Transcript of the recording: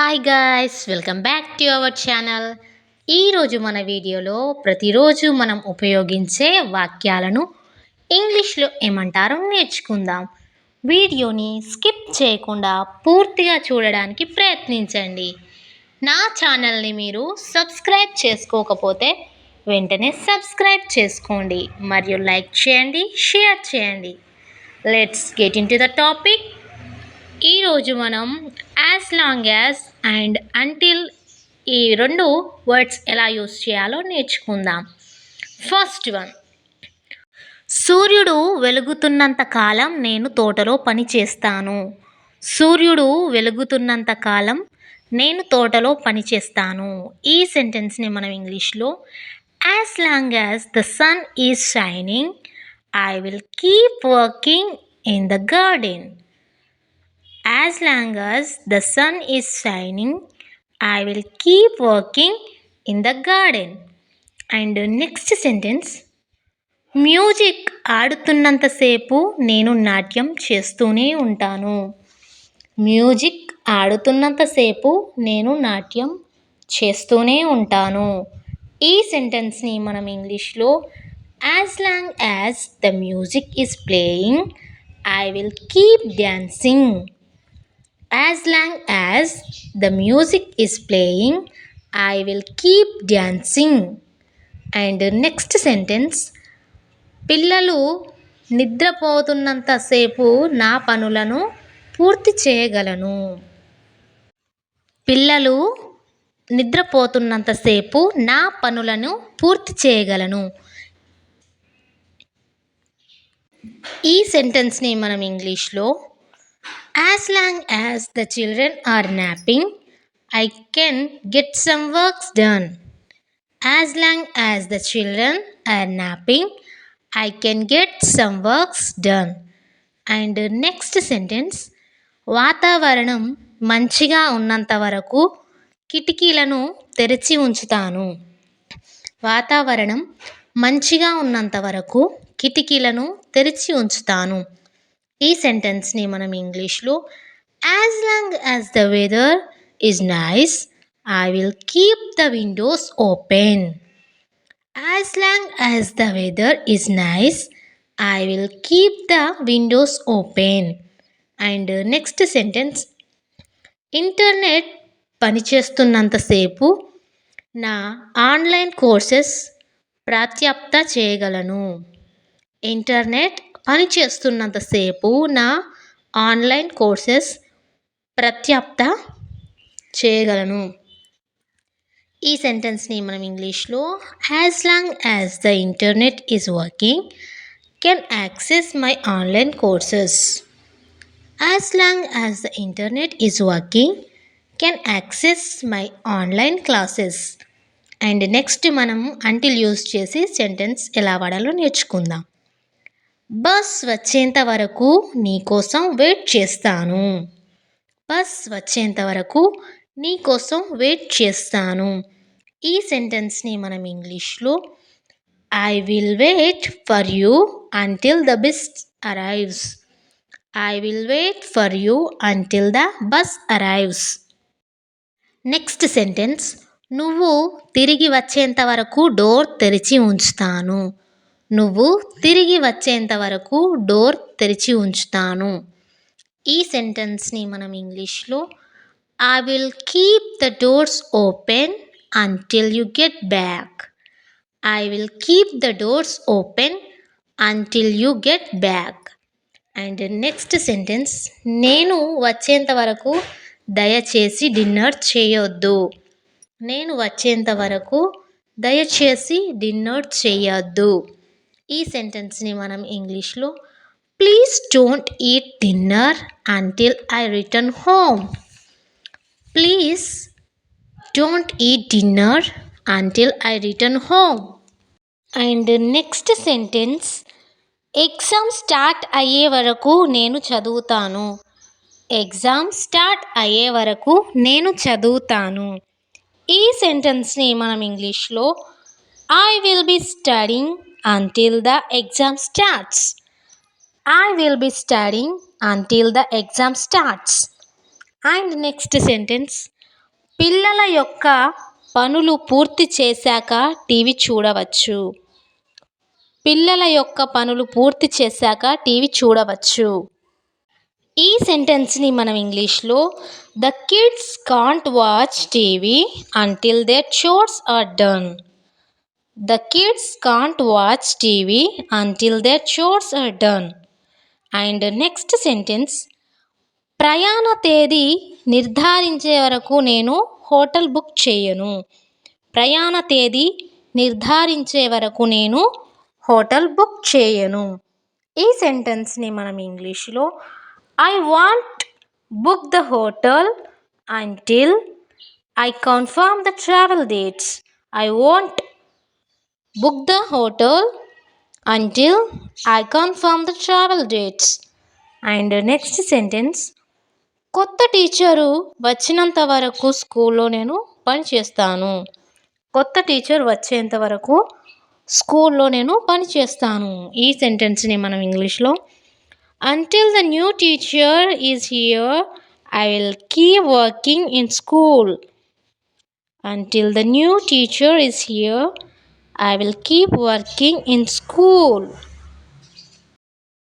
Hi guys welcome back to our channel ఈరోజు మన వీడియోలో ప్రతిరోజు మనం ఉపయోగించే వాక్యాలను ఇంగ్లీష్లో ఏమంటారో నేర్చుకుందాం. వీడియోని స్కిప్ చేయకుండా పూర్తిగా చూడడానికి ప్రయత్నించండి. నా ఛానల్ని మీరు సబ్స్క్రైబ్ చేసుకోకపోతే వెంటనే సబ్స్క్రైబ్ చేసుకోండి. మరియు లైక్ చేయండి షేర్ చేయండి. Let's get into the topic ఈరోజు మనం as long as and until ఈ రెండు వర్డ్స్ ఎలా యూస్ చేయాలో నేర్చుకుందాం. ఫస్ట్ వన్ సూర్యుడు వెలుగుతున్నంత కాలం నేను తోటలో పని చేస్తాను. సూర్యుడు వెలుగుతున్నంత కాలం నేను తోటలో పని చేస్తాను. ఈ సెంటెన్స్ని మనం ఇంగ్లీష్లో as long as the sun is shining I will keep working in the garden as long as the sun is shining I will keep working in the garden and next sentence music ఆడుతున్నంతసేపు నేను నాట్యం చేస్తూనే ఉంటాను. Music ఆడుతున్నంతసేపు నేను నాట్యం చేస్తూనే ఉంటాను. ఈ సెంటెన్స్ని మనం ఇంగ్లీష్లో as long as the music is playing I will keep dancing as long as the music is playing I will keep dancing and next sentence పిల్లలు నిద్రపోతున్నంతసేపు నా పనులను పూర్తి చేయగలను. పిల్లలు నిద్రపోతున్నంతసేపు నా పనులను పూర్తి చేయగలను. ఈ సెంటెన్స్ని మనం ఇంగ్లీష్లో as long as the children are napping I can get some works done as long as the children are napping I can get some works done and next sentence వాతావరణం మంచిగా ఉన్నంత వరకు కిటికీలను తెరిచి ఉంచుతాను. వాతావరణం మంచిగా ఉన్నంత వరకు కిటికీలను తెరిచి ఉంచుతాను. ఈ సెంటెన్స్ని మనం ఇంగ్లీష్లో as long as the weather is nice I will keep the windows open as long as the weather is nice I will keep the windows open and next sentence internet పనిచేస్తున్నంతసేపు నా ఆన్లైన్ కోర్సెస్ ప్రాప్త్యప్త చేయగలను. Internet పని చేస్తున్నంతసేపు నా online courses ప్రత్యాప్త చేయగలను. ఈ సెంటెన్స్ని మనం ఇంగ్లీష్లో as long as the internet is working can access my online courses as long as the internet is working can access my online classes and next మనం until use చేసి sentence ఎలా వాడాలో నేర్చుకుందాం. బస్ వచ్చేంత వరకు నీకోసం వెయిట్ చేస్తాను. Bus వచ్చేంత వరకు నీకోసం వెయిట్ చేస్తాను. ఈ సెంటెన్స్ని మనం ఇంగ్లీష్లో I will wait for you until the bus arrives. I will wait for you until the bus arrives. Next sentence నువ్వు తిరిగి వచ్చేంత వరకు డోర్ తెరిచి ఉంచుతాను. నువ్వు తిరిగి వచ్చేంత వరకు డోర్ తెరిచి ఉంచుతాను. ఈ సెంటెన్స్ని మనం ఇంగ్లీష్లో I will keep the doors open until you get back I will keep the doors open until you get back and next sentence నేను వచ్చేంత వరకు దయచేసి డిన్నర్ చేయొద్దు. నేను వచ్చేంత వరకు దయచేసి డిన్నర్ చేయొద్దు. ఈ సెంటెన్స్ని మనం ఇంగ్లీష్లో please don't eat dinner until I return home please don't eat dinner until I return home and next sentence exam start అయ్యే వరకు నేను చదువుతాను. ఎగ్జామ్ స్టార్ట్ అయ్యే వరకు నేను చదువుతాను. ఈ సెంటెన్స్ని మనం ఇంగ్లీష్లో I will be studying until the exam starts. I will be studying until the exam starts. And next sentence పిల్లల యొక్క పనులు పూర్తి చేశాక టీవీ చూడవచ్చు పిల్లల యొక్క పనులు పూర్తి చేశాక టీవీ చూడవచ్చు ఈ సెంటెన్స్ని మనం ఇంగ్లీష్లో the kids can't watch TV until their chores are done the kids can't watch TV until their chores are done and next sentence ప్రయాణ తేదీ నిర్ధారించే వరకు నేను హోటల్ బుక్ చేయను. ప్రయాణ తేదీ నిర్ధారించే వరకు నేను హోటల్ బుక్ చేయను. ఈ సెంటెన్స్ని మనం ఇంగ్లీష్లో I want book the hotel until I confirm the travel dates I want book the hotel until I confirm the travel dates and next sentence కొత్త టీచరు వచ్చినంత వరకు స్కూల్లో నేను పని చేస్తాను. కొత్త టీచర్ వచ్చేంత వరకు స్కూల్లో నేను పని చేస్తాను. ఈ సెంటెన్స్ని మనం ఇంగ్లీష్లో. Until the new teacher is here I will keep working in school until the new teacher is here I will keep working in school